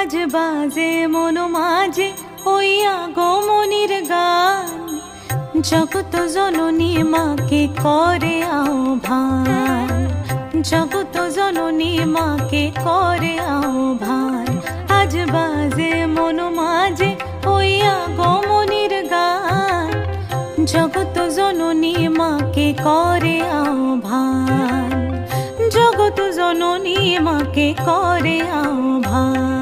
আজ বাজে, মন মাঝে ওই আগমনির গান। জগত জননী মাকে করে আহ্বান জগত জননী মাকে করে আহ্বান আজ বাজে, মন মাঝে ওই আগমনির গান। জগত জননী মাকে করে আহ্বান জগত জননী মাকে করে আহ্বান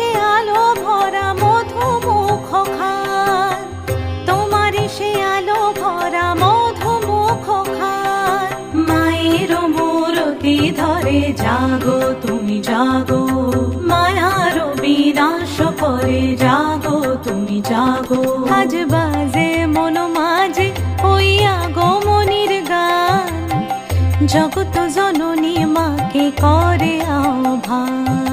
সে আলো ভরা মধু মুখ খান। তোমারই সে আলো ভরা মধু মুখ খান। মায়ের মূরতি ধরে জাগো, তুমি জাগো। মায়ার বিনাশ করে জাগো, তুমি জাগো। আজ বাজে মন মাঝে ওই আগমনির গান। জগত জননী মাকে করে আহ্বান।